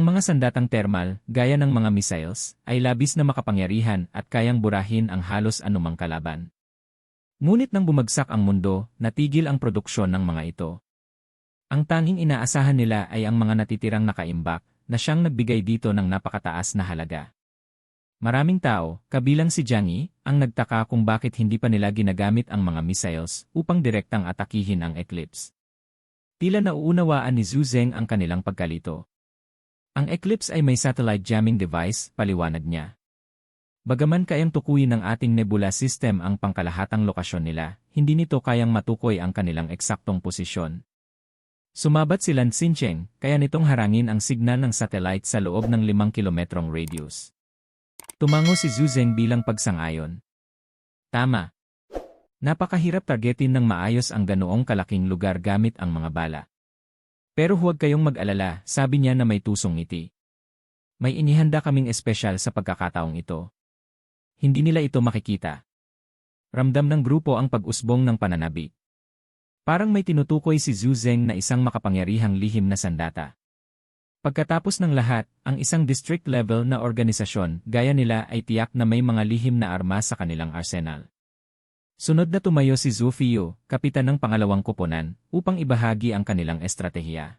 Ang mga sandatang thermal, gaya ng mga missiles, ay labis na makapangyarihan at kayang burahin ang halos anumang kalaban. Ngunit nang bumagsak ang mundo, natigil ang produksyon ng mga ito. Ang tanging inaasahan nila ay ang mga natitirang nakaimbak, na siyang nagbigay dito ng napakataas na halaga. Maraming tao, kabilang si Jiang Yi, ang nagtaka kung bakit hindi pa nila ginagamit ang mga missiles upang direktang atakihin ang Eclipse. Tila nauunawaan ni Zhu Zeng ang kanilang pagkalito. Ang Eclipse ay may satellite jamming device, paliwanag niya. Bagaman kayang tukuyin ng ating nebula system ang pangkalahatang lokasyon nila, hindi nito kayang matukoy ang kanilang eksaktong posisyon. Sumabat si Lan Xincheng, kaya nitong harangin ang signal ng satellite sa loob ng 5 kilometrong radius. Tumango si Zhu Zeng bilang pagsangayon. Tama. Napakahirap targetin ng maayos ang ganoong kalaking lugar gamit ang mga bala. Pero huwag kayong mag-alala, sabi niya na may tusong ngiti. May inihanda kaming espesyal sa pagkakataong ito. Hindi nila ito makikita. Ramdam ng grupo ang pag-usbong ng pananabi. Parang may tinutukoy si Zhu Zeng na isang makapangyarihang lihim na sandata. Pagkatapos ng lahat, ang isang district-level na organisasyon gaya nila ay tiyak na may mga lihim na armas sa kanilang arsenal. Sunod na tumayo si Zhu Fiyo, kapitan ng pangalawang kuponan, upang ibahagi ang kanilang estratehiya.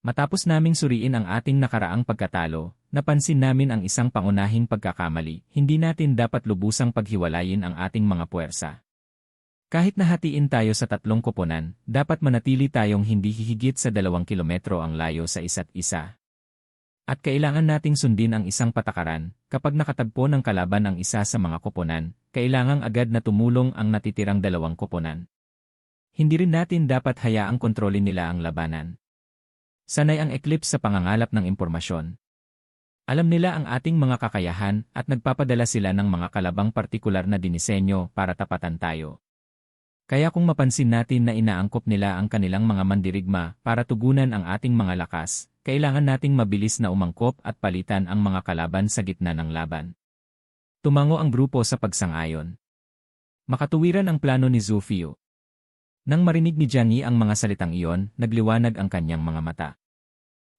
Matapos naming suriin ang ating nakaraang pagkatalo, napansin namin ang isang pangunahing pagkakamali, hindi natin dapat lubusang paghiwalayin ang ating mga puwersa. Kahit nahatiin tayo sa tatlong koponan, dapat manatili tayong hindi hihigit sa dalawang kilometro ang layo sa isa't isa. At kailangan nating sundin ang isang patakaran, kapag nakatagpo ng kalaban ang isa sa mga koponan, kailangang agad na tumulong ang natitirang dalawang koponan. Hindi rin natin dapat hayaang kontrolin nila ang labanan. Sanay ang Eclipse sa pangangalap ng impormasyon. Alam nila ang ating mga kakayahan at nagpapadala sila ng mga kalabang partikular na dinisenyo para tapatan tayo. Kaya kung mapansin natin na inaangkop nila ang kanilang mga mandirigma para tugunan ang ating mga lakas, kailangan nating mabilis na umangkop at palitan ang mga kalaban sa gitna ng laban. Tumango ang grupo sa pagsangayon. Makatuwiran ang plano ni Zufio. Nang marinig ni Yi ang mga salitang iyon, nagliwanag ang kanyang mga mata.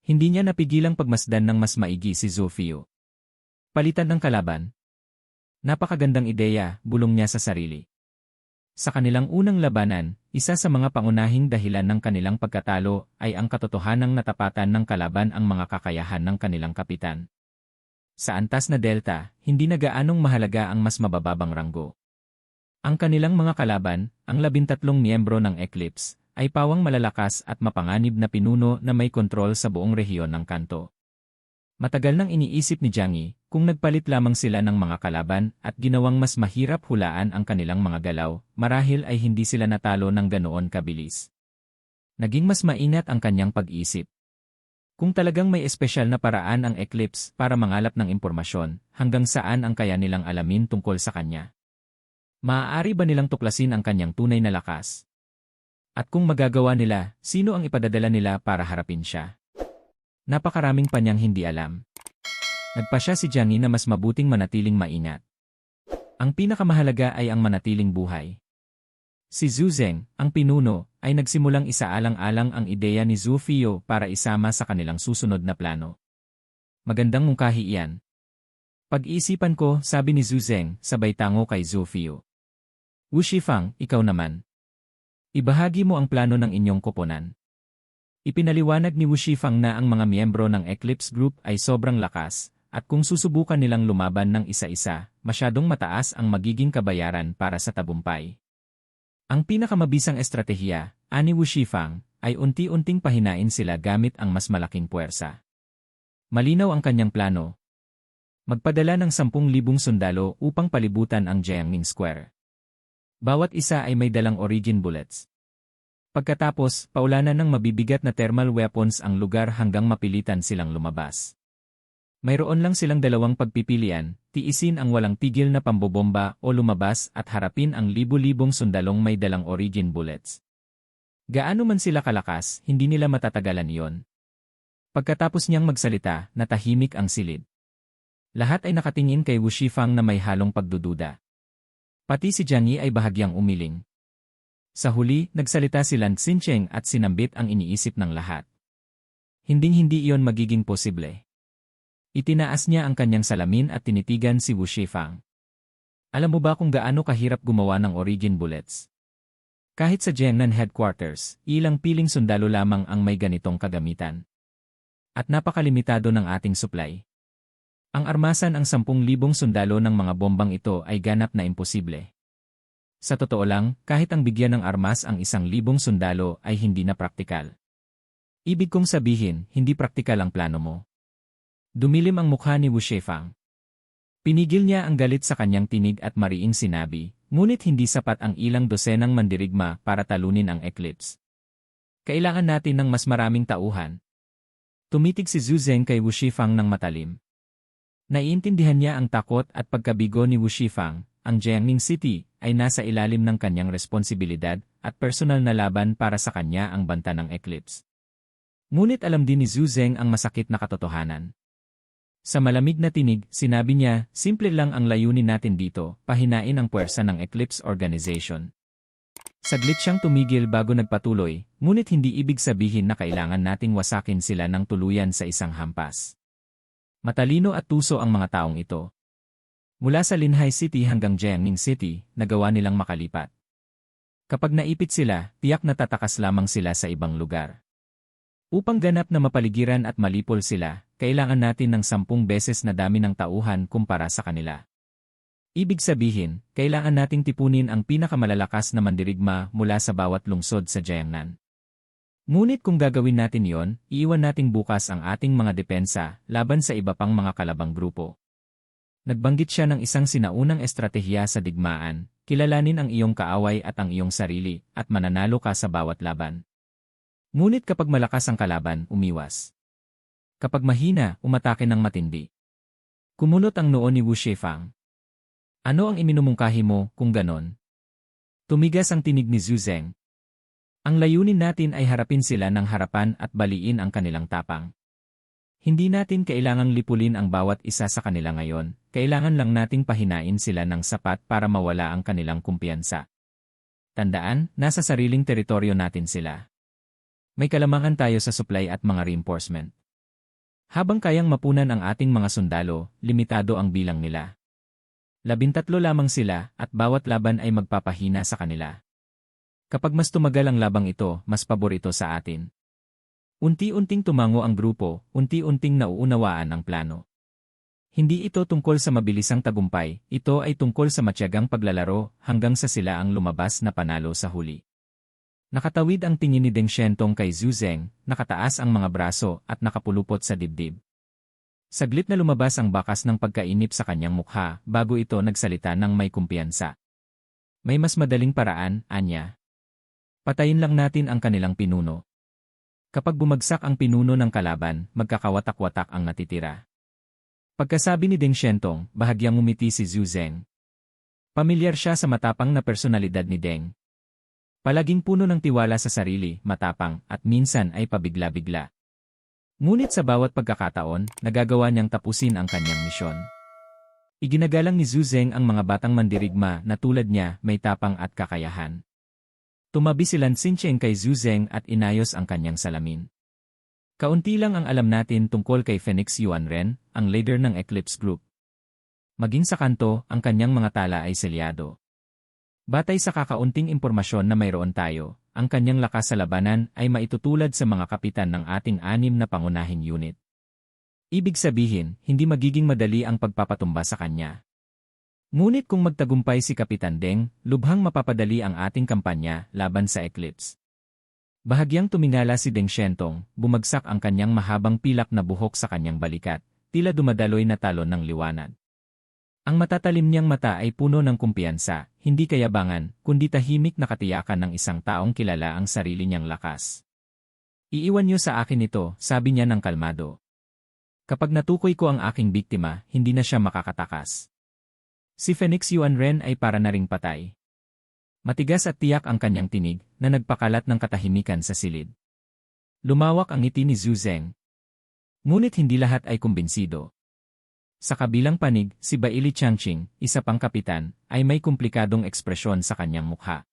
Hindi niya napigilang pagmasdan ng mas maigi si Zufio. Palitan ng kalaban. Napakagandang ideya, bulong niya sa sarili. Sa kanilang unang labanan, isa sa mga pangunahing dahilan ng kanilang pagkatalo ay ang katotohanang natapatan ng kalaban ang mga kakayahan ng kanilang kapitan. Sa antas na delta, hindi na gaanong mahalaga ang mas mabababang ranggo. Ang kanilang mga kalaban, ang labintatlong miyembro ng Eclipse, ay pawang malalakas at mapanganib na pinuno na may kontrol sa buong rehiyon ng kanto. Matagal nang iniisip ni Jiang Yi, kung nagpalit lamang sila ng mga kalaban at ginawang mas mahirap hulaan ang kanilang mga galaw, marahil ay hindi sila natalo ng ganoon kabilis. Naging mas mainat ang kanyang pag-isip. Kung talagang may espesyal na paraan ang Eclipse para mangalap ng impormasyon, hanggang saan ang kaya nilang alamin tungkol sa kanya? Maaari ba nilang tuklasin ang kanyang tunay na lakas? At kung magagawa nila, sino ang ipadadala nila para harapin siya? Napakaraming pa niyang hindi alam. Nagpa siya si Yi na mas mabuting manatiling maingat. Ang pinakamahalaga ay ang manatiling buhay. Si Zhu Zeng, ang pinuno, ay nagsimulang isaalang-alang ang ideya ni Zhu Fio para isama sa kanilang susunod na plano. Magandang mungkahi iyan. Pag-iisipan ko, sabi ni Zhu Zeng, sabay tango kay Zhu Fio. Wu Shifang, ikaw naman. Ibahagi mo ang plano ng inyong koponan. Ipinaliwanag ni Wu Shifang na ang mga miyembro ng Eclipse Group ay sobrang lakas, at kung susubukan nilang lumaban ng isa-isa, masyadong mataas ang magiging kabayaran para sa tabumpay. Ang pinakamabisang estratehiya, ani Wu Shifang, ay unti-unting pahinain sila gamit ang mas malaking puwersa. Malinaw ang kanyang plano. Magpadala ng 10,000 sundalo upang palibutan ang Jiangning Square. Bawat isa ay may dalang origin bullets. Pagkatapos, paulanan ng mabibigat na thermal weapons ang lugar hanggang mapilitan silang lumabas. Mayroon lang silang dalawang pagpipilian, tiisin ang walang tigil na pambobomba o lumabas at harapin ang libu-libong sundalong may dalang origin bullets. Gaano man sila kalakas, hindi nila matatagalan iyon. Pagkatapos niyang magsalita, natahimik ang silid. Lahat ay nakatingin kay Wu Shifang na may halong pagdududa. Pati si Jiang Yi ay bahagyang umiling. Sa huli, nagsalita si Lan Xincheng at sinambit ang iniisip ng lahat. Hinding-hindi iyon magiging posible. Itinaas niya ang kanyang salamin at tinitigan si Wu Shifang. Alam mo ba kung gaano kahirap gumawa ng origin bullets? Kahit sa Jiangnan headquarters, ilang piling sundalo lamang ang may ganitong kagamitan. At napakalimitado ng ating supply. Ang armasan ang 10,000 sundalo ng mga bombang ito ay ganap na imposible. Sa totoo lang, kahit ang bigyan ng armas ang isang libong sundalo ay hindi na praktikal. Ibig kong sabihin, hindi praktikal ang plano mo. Dumilim ang mukha ni Wu Shefang. Pinigil niya ang galit sa kanyang tinig at mariing sinabi, ngunit hindi sapat ang ilang dosenang mandirigma para talunin ang eclipse. Kailangan natin ng mas maraming tauhan. Tumitig si Zhu Zeng kay Wu Shifang ng matalim. Naiintindihan niya ang takot at pagkabigo ni Wu Shifang, ang Jiangning City, ay nasa ilalim ng kanyang responsibilidad at personal na laban para sa kanya ang banta ng eclipse. Ngunit alam din ni Zhu Zeng ang masakit na katotohanan. Sa malamig na tinig, sinabi niya, simple lang ang layunin natin dito, pahinain ang puwersa ng Eclipse Organization. Saglit siyang tumigil bago nagpatuloy, ngunit hindi ibig sabihin na kailangan nating wasakin sila ng tuluyan sa isang hampas. Matalino at tuso ang mga taong ito, Mula sa Linhai City hanggang Jiangning City, nagawa nilang makalipat. Kapag naipit sila, tiyak na tatakas lamang sila sa ibang lugar. Upang ganap na mapaligiran at malipol sila, kailangan natin ng sampung beses na dami ng tauhan kumpara sa kanila. Ibig sabihin, kailangan nating tipunin ang pinakamalalakas na mandirigma mula sa bawat lungsod sa Jiangnan. Ngunit kung gagawin natin yon, iiwan nating bukas ang ating mga depensa laban sa iba pang mga kalabang grupo. Nagbanggit siya ng isang sinaunang estratehiya sa digmaan, kilalanin ang iyong kaaway at ang iyong sarili, at mananalo ka sa bawat laban. Ngunit kapag malakas ang kalaban, umiwas. Kapag mahina, umatake ng matindi. Kumunot ang noo ni Wu Shefang. Ano ang iminumungkahi mo, kung ganon? Tumigas ang tinig ni Zhu Zeng. Ang layunin natin ay harapin sila ng harapan at baliin ang kanilang tapang. Hindi natin kailangang lipulin ang bawat isa sa kanila ngayon, kailangan lang nating pahinain sila ng sapat para mawala ang kanilang kumpiyansa. Tandaan, nasa sariling teritoryo natin sila. May kalamangan tayo sa supply at mga reinforcement. Habang kayang mapunan ang ating mga sundalo, limitado ang bilang nila. Labintatlo lamang sila at bawat laban ay magpapahina sa kanila. Kapag mas tumagal ang labang ito, mas paborito sa atin. Unti-unting tumango ang grupo, unti-unting nauunawaan ang plano. Hindi ito tungkol sa mabilisang tagumpay, ito ay tungkol sa matyagang paglalaro hanggang sa sila ang lumabas na panalo sa huli. Nakatawid ang tingin ni Deng Shentong kay Zhu Zeng, nakataas ang mga braso at nakapulupot sa dibdib. Saglit na lumabas ang bakas ng pagkainip sa kanyang mukha bago ito nagsalita ng may kumpiyansa. May mas madaling paraan, Anya. Patayin lang natin ang kanilang pinuno. Kapag bumagsak ang pinuno ng kalaban, magkakawatak-watak ang natitira. Pagkasabi ni Deng Shentong, bahagyang umiti si Zhu Zeng. Pamilyar siya sa matapang na personalidad ni Deng. Palaging puno ng tiwala sa sarili, matapang, at minsan ay pabigla-bigla. Ngunit sa bawat pagkakataon, nagagawa niyang tapusin ang kanyang misyon. Iginagalang ni Zhu Zeng ang mga batang mandirigma na tulad niya may tapang at kakayahan. Tumabi si Lan Xincheng kay Zhu Zeng at inayos ang kanyang salamin. Kaunti lang ang alam natin tungkol kay Phoenix Yuan Ren, ang leader ng Eclipse Group. Maging sa kanto, ang kanyang mga tala ay selyado. Batay sa kakaunting impormasyon na mayroon tayo, ang kanyang lakas sa labanan ay maitutulad sa mga kapitan ng ating anim na pangunahing unit. Ibig sabihin, hindi magiging madali ang pagpapatumba sa kanya. Ngunit kung magtagumpay si Kapitan Deng, lubhang mapapadali ang ating kampanya laban sa Eclipse. Bahagyang tumingala si Deng Shentong, bumagsak ang kanyang mahabang pilak na buhok sa kanyang balikat, tila dumadaloy na talon ng liwanag. Ang matatalim niyang mata ay puno ng kumpiyansa, hindi kayabangan, kundi tahimik na katiyakan ng isang taong kilala ang sarili niyang lakas. Iiwan niyo sa akin ito, sabi niya ng kalmado. Kapag natukoy ko ang aking biktima, hindi na siya makakatakas. Si Phoenix Yuan Ren ay para na ring patay. Matigas at tiyak ang kanyang tinig na nagpakalat ng katahimikan sa silid. Lumawak ang ngiti ni Zhu Zeng. Ngunit hindi lahat ay kumbinsido. Sa kabilang panig, si Baili Changqing, isa pang kapitan, ay may komplikadong ekspresyon sa kanyang mukha.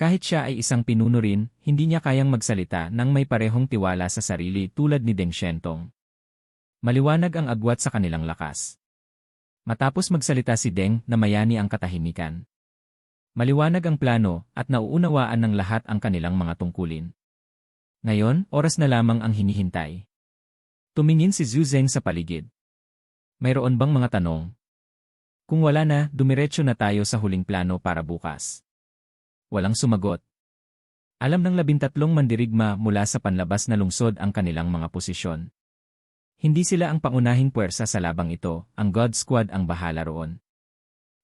Kahit siya ay isang pinuno rin, hindi niya kayang magsalita nang may parehong tiwala sa sarili tulad ni Deng Xientong. Maliwanag ang agwat sa kanilang lakas. Matapos magsalita si Deng, namayani ang katahimikan. Maliwanag ang plano at nauunawaan ng lahat ang kanilang mga tungkulin. Ngayon, oras na lamang ang hinihintay. Tumingin si Zhu Zeng sa paligid. Mayroon bang mga tanong? Kung wala na, dumiretso na tayo sa huling plano para bukas. Walang sumagot. Alam ng labintatlong mandirigma mula sa panlabas na lungsod ang kanilang mga posisyon. Hindi sila ang pangunahing puwersa sa labang ito, ang God Squad ang bahala roon.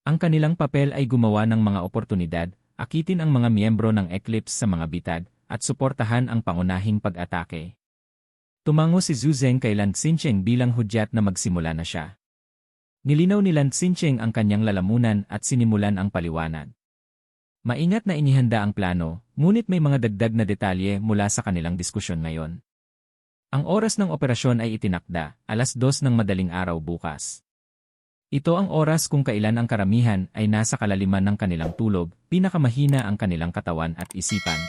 Ang kanilang papel ay gumawa ng mga oportunidad, akitin ang mga miyembro ng Eclipse sa mga bitag, at suportahan ang pangunahing pag-atake. Tumango si Zhu Zeng kay Lan Xincheng bilang hudyat na magsimula na siya. Nilinaw ni Lan Xincheng ang kanyang lalamunan at sinimulan ang paliwanag. Maingat na inihanda ang plano, ngunit may mga dagdag na detalye mula sa kanilang diskusyon ngayon. Ang oras ng operasyon ay itinakda, alas dos ng madaling araw bukas. Ito ang oras kung kailan ang karamihan ay nasa kalaliman ng kanilang tulog, pinakamahina ang kanilang katawan at isipan.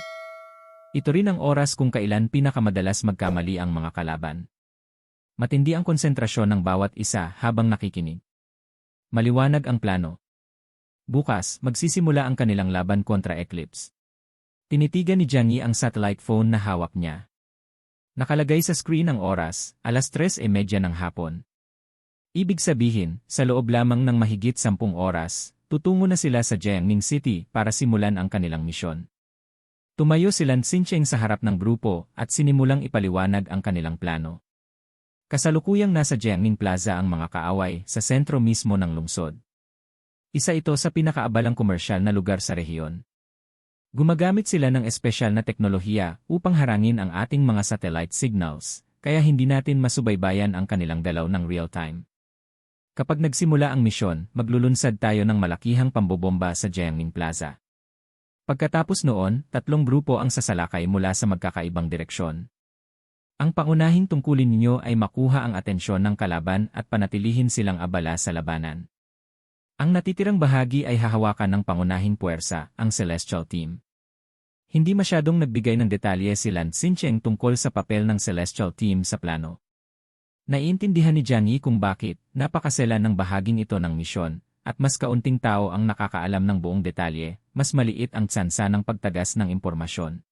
Ito rin ang oras kung kailan pinakamadalas magkamali ang mga kalaban. Matindi ang konsentrasyon ng bawat isa habang nakikinig. Maliwanag ang plano. Bukas, magsisimula ang kanilang laban kontra Eclipse. Tinitigan ni Yi ang satellite phone na hawak niya. Nakalagay sa screen ang oras, alas 3.30 ng hapon. Ibig sabihin, sa loob lamang ng mahigit 10 oras, tutungo na sila sa Jiangning City para simulan ang kanilang misyon. Tumayo si Lan Xincheng sa harap ng grupo at sinimulang ipaliwanag ang kanilang plano. Kasalukuyang nasa Jiangning Plaza ang mga kaaway sa sentro mismo ng lungsod. Isa ito sa pinakaabalang komersyal na lugar sa rehiyon. Gumagamit sila ng espesyal na teknolohiya upang harangin ang ating mga satellite signals, kaya hindi natin masubaybayan ang kanilang dalaw ng real-time. Kapag nagsimula ang misyon, maglulunsad tayo ng malakihang pambobomba sa Jiangning Plaza. Pagkatapos noon, tatlong grupo ang sasalakay mula sa magkakaibang direksyon. Ang pangunahing tungkulin ninyo ay makuha ang atensyon ng kalaban at panatilihin silang abala sa labanan. Ang natitirang bahagi ay hahawakan ng pangunahing puwersa, ang Celestial Team. Hindi masyadong nagbigay ng detalye si Lan Xincheng tungkol sa papel ng Celestial Team sa plano. Naiintindihan ni Yi kung bakit napakasela ng bahaging ito ng misyon, at mas kaunting tao ang nakakaalam ng buong detalye, mas maliit ang tsansa ng pagtagas ng impormasyon.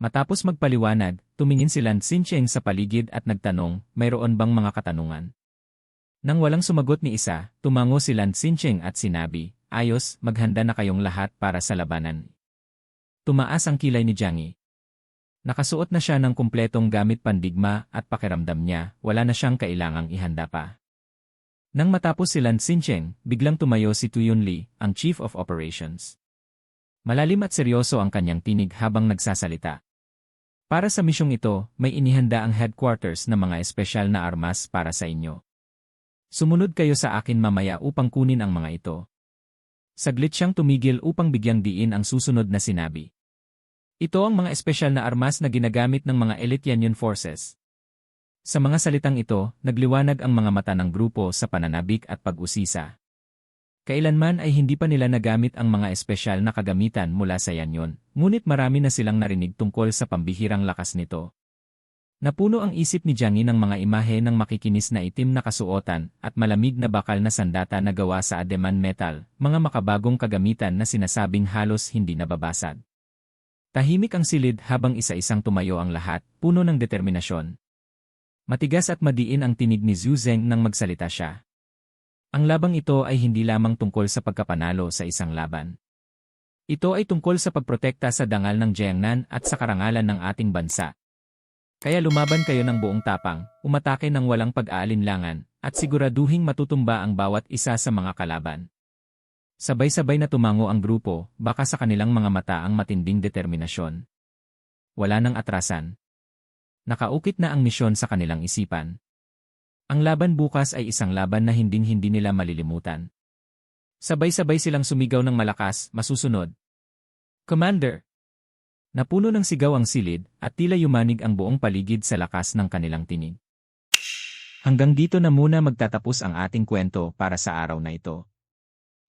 Matapos magpaliwanag, tumingin si Lan Xincheng sa paligid at nagtanong, mayroon bang mga katanungan? Nang walang sumagot ni isa, tumango si Lan Xincheng at sinabi, Ayos, maghanda na kayong lahat para sa labanan. Tumaas ang kilay ni Jiang. Nakasuot na siya ng kumpletong gamit pandigma at pakiramdam niya, wala na siyang kailangang ihanda pa. Nang matapos si Lan Xincheng, biglang tumayo si Tuyun Li, ang Chief of Operations. Malalim at seryoso ang kanyang tinig habang nagsasalita. Para sa misyong ito, may inihanda ang headquarters ng mga espesyal na armas para sa inyo. Sumunod kayo sa akin mamaya upang kunin ang mga ito. Saglit siyang tumigil upang bigyang diin ang susunod na sinabi. Ito ang mga espesyal na armas na ginagamit ng mga elite Yanyan forces. Sa mga salitang ito, nagliwanag ang mga mata ng grupo sa pananabik at pag-usisa. Kailanman ay hindi pa nila nagamit ang mga espesyal na kagamitan mula sa Yanyon, ngunit marami na silang narinig tungkol sa pambihirang lakas nito. Napuno ang isip ni Jiang ng mga imahe ng makikinis na itim na kasuotan at malamig na bakal na sandata na gawa sa ademan metal, mga makabagong kagamitan na sinasabing halos hindi nababasag. Tahimik ang silid habang isa-isang tumayo ang lahat, puno ng determinasyon. Matigas at madiin ang tinig ni Zhu Zeng nang magsalita siya. Ang labang ito ay hindi lamang tungkol sa pagkapanalo sa isang laban. Ito ay tungkol sa pagprotekta sa dangal ng Jiangnan at sa karangalan ng ating bansa. Kaya lumaban kayo ng buong tapang, umatake ng walang pag-aalinlangan, at siguraduhing matutumba ang bawat isa sa mga kalaban. Sabay-sabay na tumango ang grupo, baka sa kanilang mga mata ang matinding determinasyon. Wala nang atrasan. Nakaukit na ang misyon sa kanilang isipan. Ang laban bukas ay isang laban na hinding-hindi nila malilimutan. Sabay-sabay silang sumigaw ng malakas, masusunod. Commander! Napuno ng sigaw ang silid at tila yumanig ang buong paligid sa lakas ng kanilang tinig. Hanggang dito na muna magtatapos ang ating kwento para sa araw na ito.